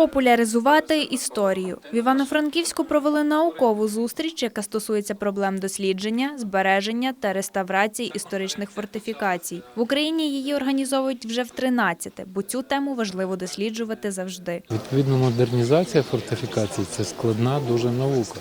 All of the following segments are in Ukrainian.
Популяризувати історію в Івано-Франківську провели наукову зустріч, яка стосується проблем дослідження, збереження та реставрації історичних фортифікацій. В Україні її організовують вже в 13-те, бо цю тему важливо досліджувати завжди. Відповідно, модернізація фортифікацій це складна дуже наука,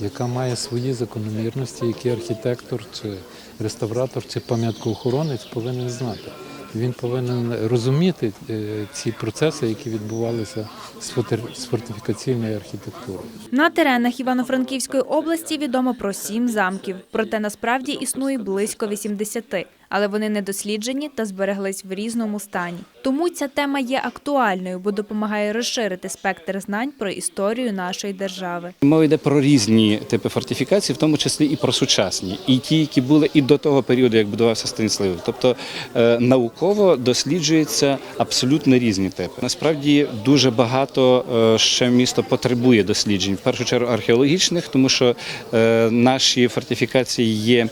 яка має свої закономірності, які архітектор чи реставратор чи пам'яткоохоронець повинен знати. Він повинен розуміти е, ці процеси, які відбувалися з фортифікаційною архітектурою. На теренах Івано-Франківської області відомо про сім замків, проте насправді існує близько 80, але вони не досліджені та збереглись в різному стані. Тому ця тема є актуальною, бо допомагає розширити спектр знань про історію нашої держави. Мова йде про різні типи фортифікацій, в тому числі і про сучасні, і ті, які були і до того періоду, як будувався Станіславів. Тобто е, науково досліджуються абсолютно різні типи. Насправді дуже багато е, ще місто потребує досліджень, в першу чергу археологічних, тому що е, наші фортифікації є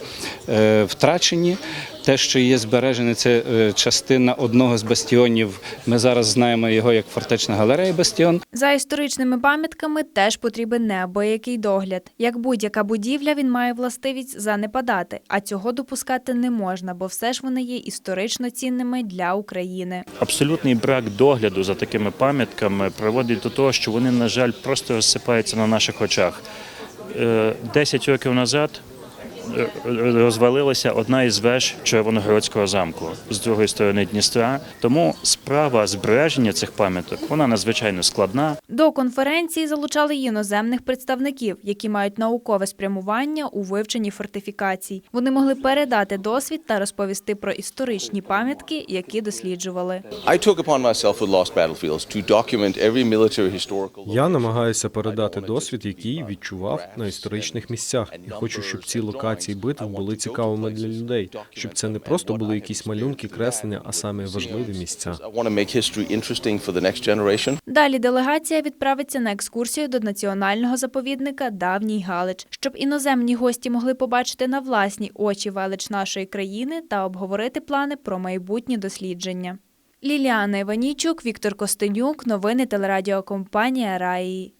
е, втрачені. Те, що є збережене, це е, частина одного з бастіонів. Ми зараз знаємо його як фортечна галерея Бастіон. За історичними пам'ятками теж потрібен неабиякий догляд. Як будь-яка будівля, він має властивість занепадати, а цього допускати не можна, бо все ж вони є історично цінними для України. Абсолютний брак догляду за такими пам'ятками приводить до того, що вони, на жаль, просто розсипаються на наших очах. Е, Десять років назад розвалилася одна із веж Червоногородського замку з другої сторони Дністра. Тому справа збереження цих пам'яток вона надзвичайно складна. До конференції залучали іноземних представників, які мають наукове спрямування у вивченні фортифікацій. Вони могли передати досвід та розповісти про історичні пам'ятки, які досліджували. Я намагаюся передати досвід, який відчував на історичних місцях, і хочу, щоб ці локації битв були цікавими для людей, щоб це не просто були якісь малюнки, креслення, а саме важливі місця. Далі делегація відправиться на екскурсію до національного заповідника Давній Галич, щоб іноземні гості могли побачити на власні очі велич нашої країни та обговорити плани про майбутні дослідження. Ліліана Іванійчук, Віктор Костенюк, новини телерадіокомпанія Раї.